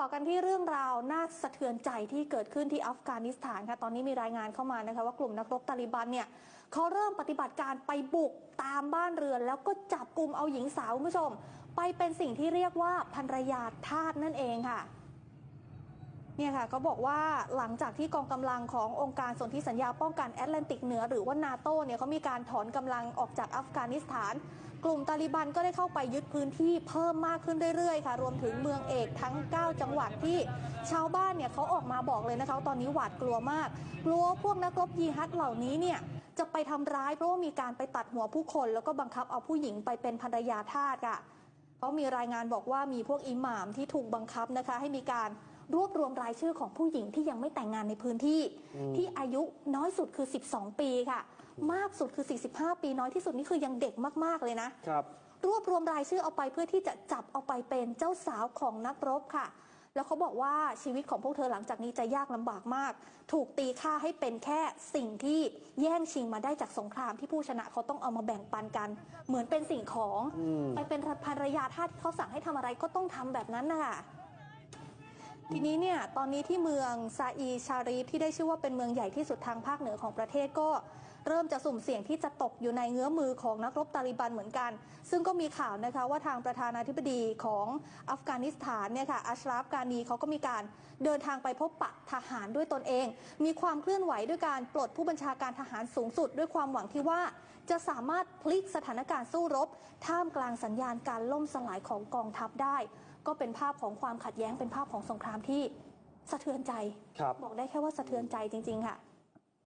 ต่อกันที่เรื่องราวน่าสะเทือนใจที่เกิดขึ้นที่อัฟกานิสถานค่ะตอนนี้มีรายงานเข้ามานะคะว่ากลุ่มนักรบตาลิบันเนี่ยเขาเริ่มปฏิบัติการไปบุกตามบ้านเรือน แล้วก็จับกลุ่มเอาหญิงสาวคุณผู้ชม ไปเป็นสิ่งที่เรียกว่าภรรยาทาสนั่นเองค่ะเนี่ยค่ะเขาบอกว่าหลังจากที่กองกำลังขององค์การสนธิสัญญาป้องกันแอตแลนติกเหนือ หรือว่านาโตเนี่ยเขามีการถอนกำลังออกจากอัฟกานิสถาน กลุ่มตาลิบันก็ได้เข้าไปยึดพื้นที่เพิ่มมากขึ้นเรื่อยๆ ค่ะ รวมถึงเมืองเอกทั้ง 9 จังหวัดที่ชาวบ้านเนี่ยเขาออกมาบอกเลยนะคะตอนนี้หวาดกลัวมาก กลัวพวกนักรบยีฮัดเหล่านี้เนี่ยจะไปทำร้ายเพราะว่ามีการไปตัดหัวผู้คน แล้วก็บังคับเอาผู้หญิงไปเป็นภรรยาทาสค่ะเพราะมีรายงานบอกว่ามีพวกอิหม่ามที่ถูกบังคับนะคะให้มีการ รวบรวมรายชื่อของผู้หญิงที่ยังไม่แต่งงานในพื้นที่ที่อายุน้อยสุดคือ 12 ปีค่ะ มากสุดคือ 45 ปีน้อยที่สุดนี่คือยังเด็กมากๆเลยนะครับรวบรวมรายชื่อเอาไปเพื่อที่จะจับเอาไปเป็นเจ้าสาวของนักรบค่ะ แล้วเขาบอกว่าชีวิตของพวกเธอหลังจากนี้จะยากลำบากมาก ถูกตีค่าให้เป็นแค่สิ่งที่แย่งชิงมาได้จากสงครามที่ผู้ชนะเขาต้องเอามาแบ่งปันกัน เหมือนเป็นสิ่งของอืมไปเป็นภรรยาทาสที่เขาสั่งให้ทำอะไรก็ต้องทำแบบนั้นนะคะ ทีนี้เนี่ยตอนนี้ที่เมืองซาอีชารีฟที่ได้ชื่อว่าเป็นเมืองใหญ่ที่สุดทางภาคเหนือของประเทศก็เริ่มจะสุ่มเสี่ยงที่จะตกอยู่ในเงื้อมือของนักรบตาลิบันเหมือนกัน ซึ่งก็มีข่าวนะคะว่าทางประธานาธิบดีของอัฟกานิสถานเนี่ยค่ะอัชราฟกานีเขาก็มีการเดินทางไปพบปะทหารด้วยตนเอง มีความเคลื่อนไหวด้วยการปลดผู้บัญชาการทหารสูงสุด ด้วยความหวังที่ว่าจะสามารถพลิกสถานการณ์สู้รบ ท่ามกลางสัญญาณการล่มสลายของกองทัพได้ ก็เป็นภาพของความขัดแย้งเป็นภาพของสงครามที่สะเทือนใจครับบอกได้แค่ว่าสะเทือนใจจริง ๆ ค่ะ